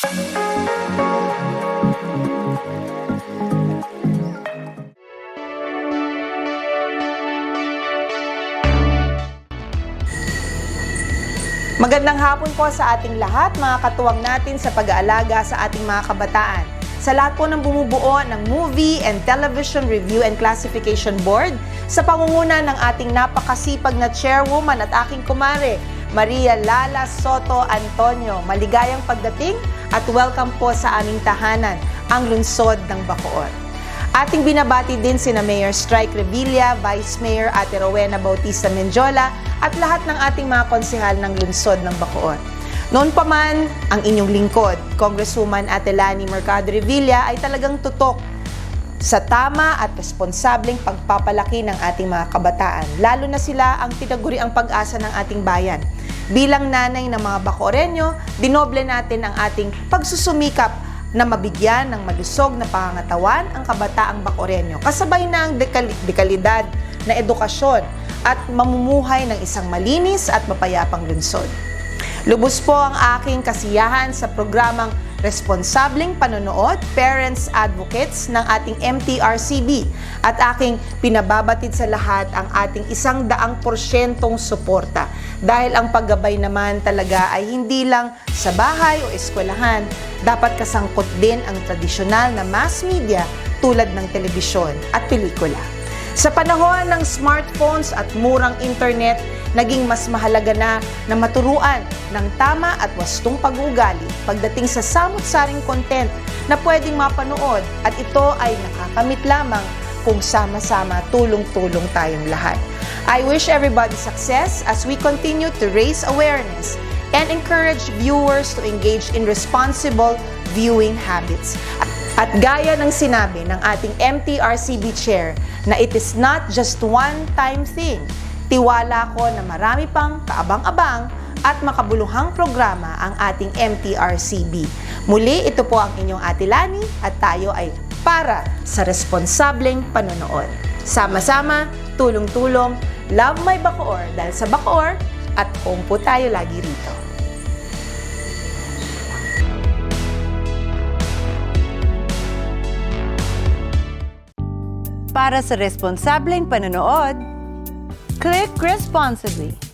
Magandang hapon po sa ating lahat, mga katuwang natin sa pag-aalaga sa ating mga kabataan. Sa lahat po ng bumubuo ng Movie and Television Review and Classification Board, sa pangunguna ng ating napakasipag na chairwoman at aking kumare, Maria Lala Soto Antonio. Maligayang pagdating at welcome po sa aming tahanan, ang lungsod ng Bacoor. Ating binabati din sina Mayor Strike Revilla, Vice Mayor Ate Rowena Bautista Menjola at lahat ng ating mga konsehal ng lungsod ng Bacoor. Noon pa man, ang inyong lingkod, Congresswoman Ate Lani Mercado Revilla ay talagang tutok sa tama at responsableng pagpapalaki ng ating mga kabataan. Lalo na sila ang tinaguri ang pag-asa ng ating bayan. Bilang nanay ng mga Bacoreño, dinoble natin ang ating pagsusumikap na mabigyan ng malusog na pangangatawan ang kabataang Bacoreño. Kasabay na ang dekal- dekalidad na edukasyon at mamumuhay ng isang malinis at mapayapang lungsod. Lubos po ang aking kasiyahan sa programang Responsableng Panonood, Parents Advocates ng ating MTRCB at aking pinababatid sa lahat ang ating isang daang porsyentong suporta dahil ang paggabay naman talaga ay hindi lang sa bahay o eskwelahan, dapat kasangkot din ang tradisyonal na mass media tulad ng telebisyon at pelikula. Sa panahon ng smartphones at murang internet, naging mas mahalaga na na maturuan ng tama at wastong pag-uugali pagdating sa samot-saring content na pwedeng mapanood at ito ay nakakamit lamang kung sama-sama tulong-tulong tayong lahat. I wish everybody success as we continue to raise awareness and encourage viewers to engage in responsible viewing habits. At gaya ng sinabi ng ating MTRCB Chair na it is not just one-time thing, tiwala ko na marami pang kaabang-abang at makabuluhang programa ang ating MTRCB. Muli, ito po ang inyong Ate Lani at tayo ay para sa responsableng panonood. Sama-sama, tulong-tulong, love my Bacoor dahil sa Bacoor at home po tayo lagi rito. Para sa responsableng panonood, click responsibly.